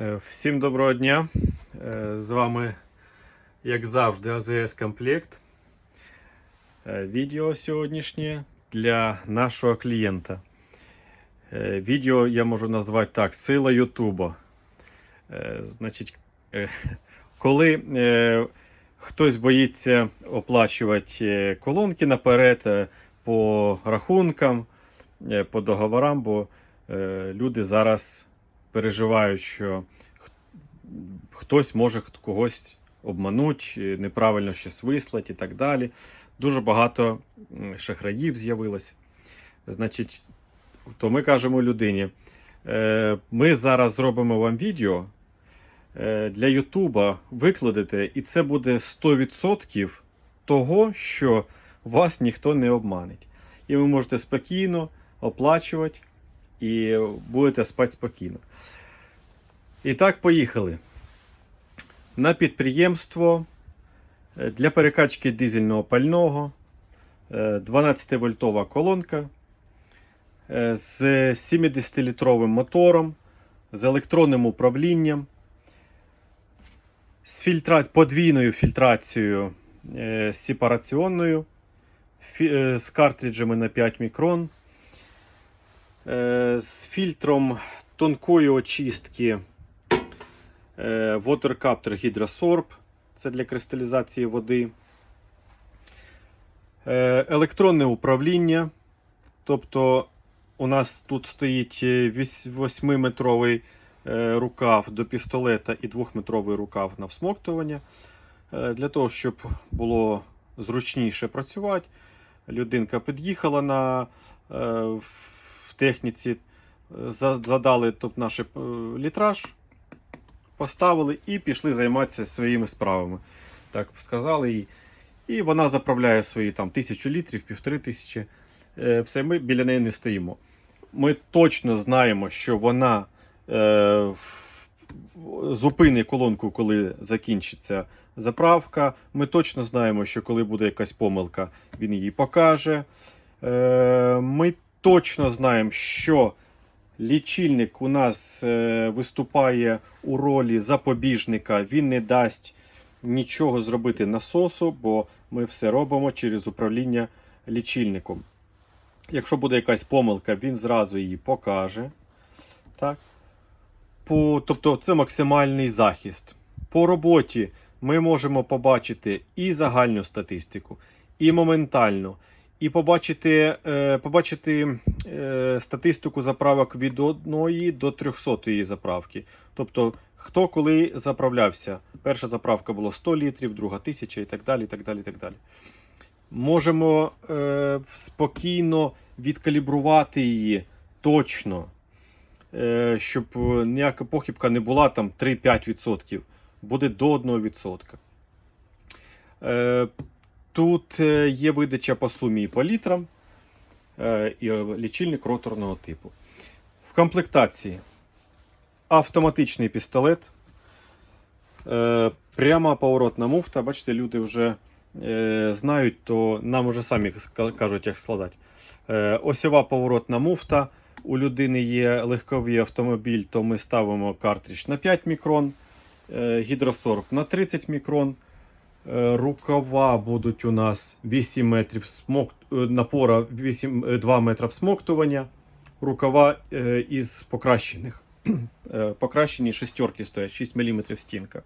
Е, Всім доброго дня. Е, З вами, як завжди, АЗС Комплект. Е, Відео сьогоднішнє для нашого клієнта. Відео я можу назвати так: Сила Ютуба. Значить, коли хтось боїться оплачувати колонки наперед по рахункам, по договорам, бо люди зараз переживають, що хтось може когось обманути, неправильно щось вислати і так далі. Дуже багато шахраїв з'явилось. Значить, то ми кажемо людині: е, ми зараз зробимо вам відео е, для Ютуба, викладете, і це буде 100% того, що вас ніхто не обманить. І ви можете спокійно оплачувати і будете спати спокійно. І так, поїхали. На підприємство е, для перекачки дизельного пального 12-вольтова колонка е, з 70-літровим мотором, з електронним управлінням, з фільтра... подвійною фільтрацією е, сепараціонною, е, з картриджами на 5 мікрон, е, з фільтром тонкої очистки е, Water Capture Hydrosorb. Це для кристалізації води. Е, Електронне управління. Тобто у нас тут стоїть 8-метровий рукав до пістолета і 2-метровий рукав на всмоктування. Е, Для того, щоб було зручніше працювати. Людинка під'їхала на е, техніці, е, задали тут наш е, літраж, поставили і пішли займатися своїми справами. Так сказали їй. І вона заправляє свої там тисячу літрів, півтори тисячі. Е, Все, ми біля неї не стоїмо. Ми точно знаємо, що вона е, зупинить колонку, коли закінчиться заправка. Ми точно знаємо, що коли буде якась помилка, він її покаже. Е, Ми точно знаємо, що лічильник у нас е, виступає у ролі запобіжника. Він не дасть нічого зробити насосу, бо ми все робимо через управління лічильником. Якщо буде якась помилка, він зразу її покаже. Так? По, тобто це максимальний захист. По роботі ми можемо побачити і загальну статистику, і моментальну, і побачити, е, побачити е, статистику заправок від 1 до 300 заправки. Тобто, хто коли заправлявся. Перша заправка була 100 літрів, друга 1000 і так далі. і так далі, і так далі. Можемо е, спокійно відкалібрувати її точно, щоб ніяка похибка не була там 3-5%. Буде до 1%. Е, тут е, є видача по сумі і по літрам е, і лічильник роторного типу. В комплектації автоматичний пістолет, е, пряма поворотна муфта. Бачите, люди вже знають, то нам вже самі кажуть, як складати. Осьова поворотна муфта. У людини є легковий автомобіль, то ми ставимо картридж на 5 мікрон, гідросорб на 30 мікрон. Е, Рукава будуть у нас 8 метрів смок... е, напора 8, е, 2 метра всмоктування. Рукава е, із покращених. Е, Покращені шестерки стоять, 6 мм стінка.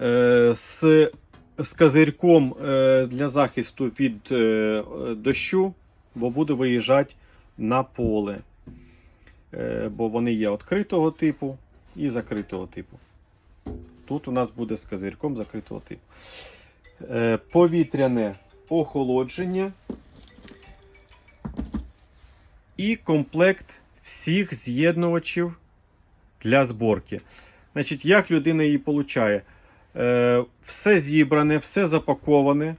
Е, З, з козирьком е, для захисту від е, е, дощу, бо буде виїжджати на поле. Е, Бо вони є відкритого типу і закритого типу. Тут у нас буде з козирьком закритого типу. Е, Повітряне охолодження і комплект всіх з'єднувачів для зборки. Значить, як людина її получає? Е, все зібране, все запаковане.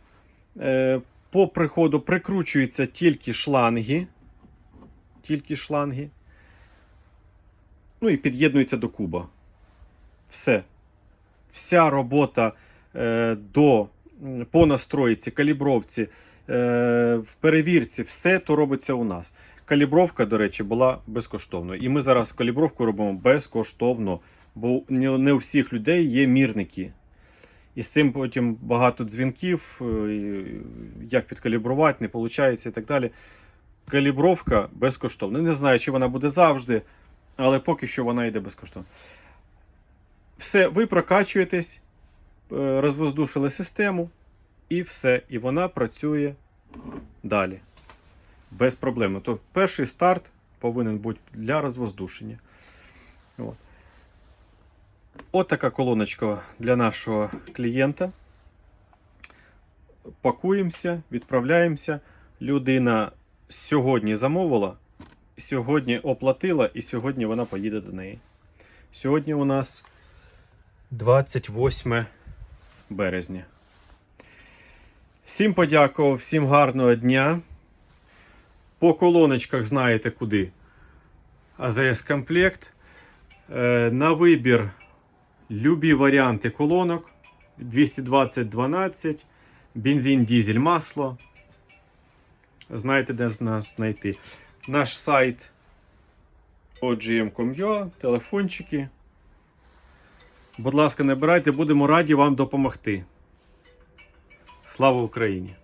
Е, по приходу прикручуються тільки шланги. Тільки шланги. Ну і під'єднується до куба. Все. Вся робота е, до, по настройці, калібровці, е, в перевірці, все то робиться у нас. Калібровка, до речі, була безкоштовною. І ми зараз калібровку робимо безкоштовно, бо не у всіх людей є мірники. І з цим потім багато дзвінків, е, як підкалібрувати, не виходить і так далі. Калібровка безкоштовна. Не знаю, чи вона буде завжди, але поки що вона йде безкоштовно. Все, ви прокачуєтесь, е, розвоздушили систему, і все. І вона працює далі. Без проблем. То перший старт повинен бути для розвоздушення. От. От така колоночка для нашого клієнта. Пакуємося, відправляємося. Людина сьогодні замовила, сьогодні оплатила, і сьогодні вона поїде до неї. Сьогодні у нас 28 березня. Всім подякував, всім гарного дня. По колоночках знаєте куди. АЗС комплект. Е, На вибір любі варіанти колонок. 220 12, бензин, дізель, масло. Знаєте, де нас знайти. Наш сайт ogm.com.ua, телефончики. Будь ласка, набирайте, будемо раді вам допомогти. Слава Україні!